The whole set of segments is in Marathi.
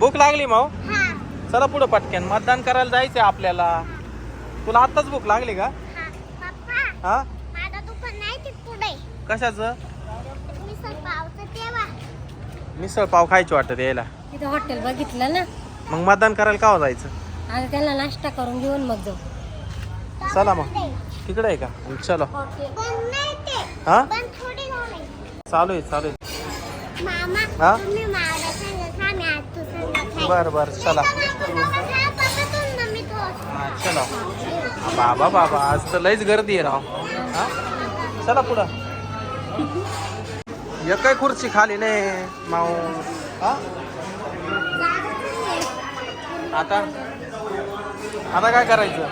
भूक लागली माऊ? हा. चला पुढं पटकन. मतदान करायला जायचंय आपल्याला. तुला आत्ताच भूक लागली का? हा. हा? कशाचं? मिसळ पाव खायची वाटत यायला. तिथं हॉटेल बघितलं ना? मग मतदान करायला का जायचं? आणि त्यांना नाश्ता करून घेऊन मग जाऊ. चला मग. तिकडे आहे का? चलो. हा? चालू आहे चालू आहे. मामा हा मला सांगत हा मी आज तू सांगत बर बर चला. हा, चला. बाबा बाबा आज तर लईच गर्दी आहे राव. हा? चला पुढं. एकही खुर्ची खाली नाही माऊ. हा? आता? आता काय करायचं?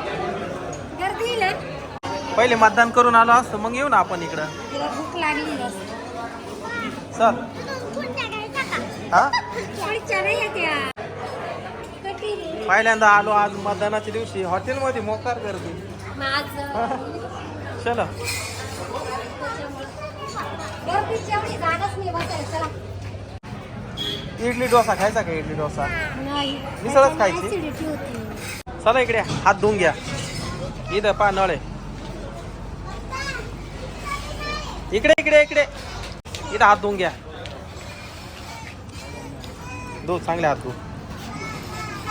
पहिले मतदान करून आलो असतो मग येऊ ना आपण इकडं. भूक लागली चल. हा? पहिल्यांदा आलो आज मतदानाच्या दिवशी. हॉटेलमध्ये मोकार गर्दी. चला. इडली डोसा खायचा का इडली डोसा? नाही. मिसळच खायची? चला इकडे हात धुवून घ्या. इथं पा नळ. इकडे इकडे इकडे. इथं हात धुवून घ्या. धु चांगले हात. धु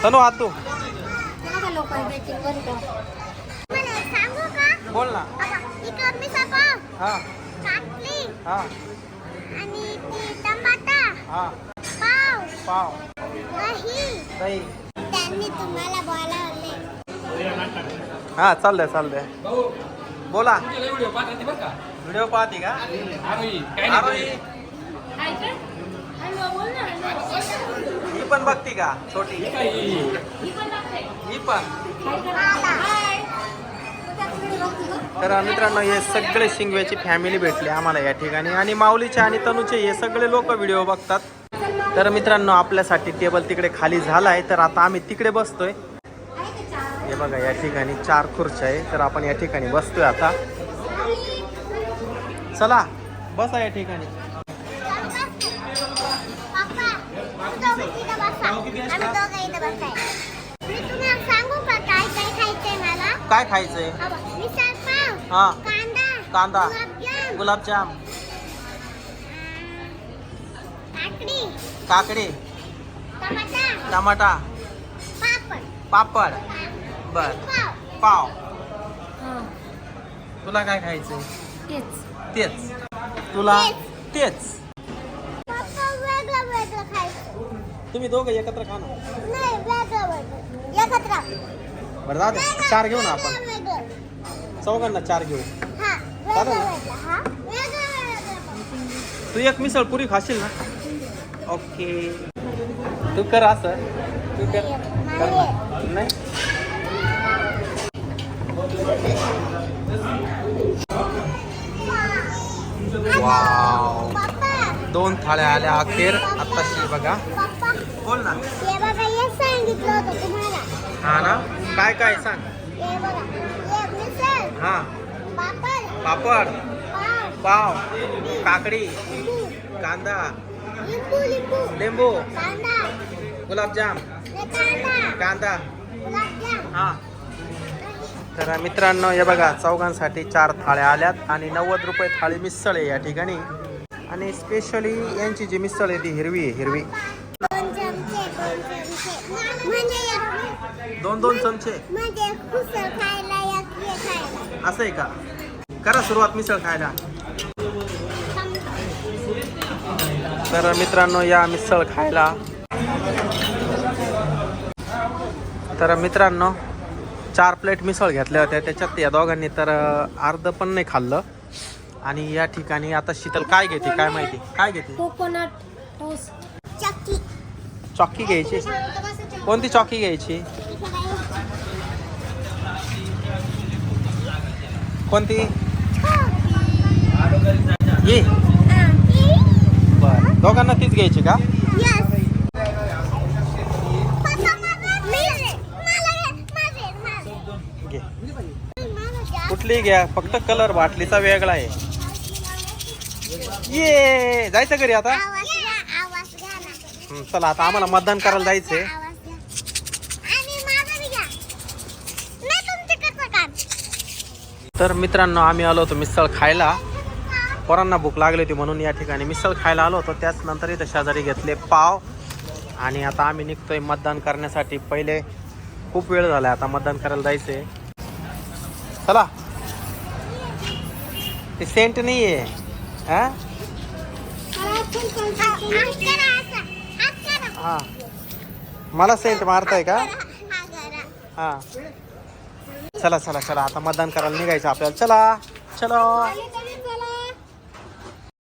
तनु हात. का? बोल ना. हा. हा. ती हा. पाव. पाव. दही. हा चाललंय चाललंय बोला. व्हिडिओ पाहते का आरोही, ही पण बघती का छोटी? ही पण. तर मित्रांनो हे सगळे शिंगव्याची फॅमिली भेटली आम्हाला या ठिकाणी. आणि माऊलीचे आणि तनूचे हे सगळे लोक व्हिडिओ बघतात. तर मित्रांनो आपल्यासाठी टेबल तिकडे खाली झाला आहे तर आता आम्ही तिकडे बसतोय. हे बघा या ठिकाणी चार खुर्च्या आहे. तर आपण या ठिकाणी बसतोय आता. चला बसा या ठिकाणी. मी तुम्हाला सांगू का काय काय खायचंय मला? काय खायचंय? हा बघ, मिसळ पाव हा. कांदा कांदा. गुलाबजाम. गुलाबजाम. काकडी. काकडी. टमाटा. टमाटा. पापड. पापड. बर. पाव. पाव. तुला काय खायचंय? तेच. तेच. तुला? तेच पप्पा वेगळं वेगळं खायचं तुम्ही दोघं एकत्र खा ना. नाही वेगळं वेगळं एकत्र. बरं जाऊ दे. चार घेऊ ना आपण. चौघांना चार घेऊ. हा चालेल ना? वेगळं हा तू एक मिसळ पुरी खाशील ना? ओके. तू कर असं. तू कर. कर ना. नाही. वाव. दोन थाळ्या आल्या अखेर. आत्ताशी बघा. बोल ना. हे ना? काय काय सांग? हे पापड पाव काकडी. कांदा. लिंबू गुलाबजाम. कांदा. हा. तर मित्रांनो हे बघा चौघांसाठी चार थाळ्या आल्यात आणि नव्वद रुपये थाळी मिसळ आहे या ठिकाणी. आणि स्पेशली यांची जी मिसळ आहे ती हिरवी आहे हिरवी. दोन दोन चमचे. असं आहे का? करा सुरुवात मिसळ खायला. तर मित्रांनो या मिसळ खायला. तर मित्रांनो चार प्लेट मिसळ घेतल्या होत्या त्याच्यात या दोघांनी तर अर्ध पण नाही खाल्लं. आणि या ठिकाणी आता शीतल काय घेते काय माहिती? काय घेते? कोकोनट टोस्ट चक्की चॉकी घ्यायची. कोणती चॉकी घ्यायची? कोणती? ये. बर. दोघांना तीच घ्यायची का? कुठली घ्या? फक्त कलर बाटलीचा वेगळा आहे. ये जायचं घरी आता? हं, चला आता आम्हाला मतदान करायला जायचंय. तर मित्रांनो आम्ही आलो होतो मिसळ खायला. पोरांना भूक लागली होती म्हणून या ठिकाणी मिसळ खायला आलो होतो. त्याच नंतर इथं शेजारी घेतले पाव. आणि आता आम्ही निघतोय मतदान करण्यासाठी. पहिले खूप वेळ झाला आता मतदान करायला जायचंय. चला. ते सेंट नाही आहे हा? हा. मला सेंट मारताय का? हा. चला चला चला. आता मतदान करायला निघायचं आपल्याला. चला. चलो.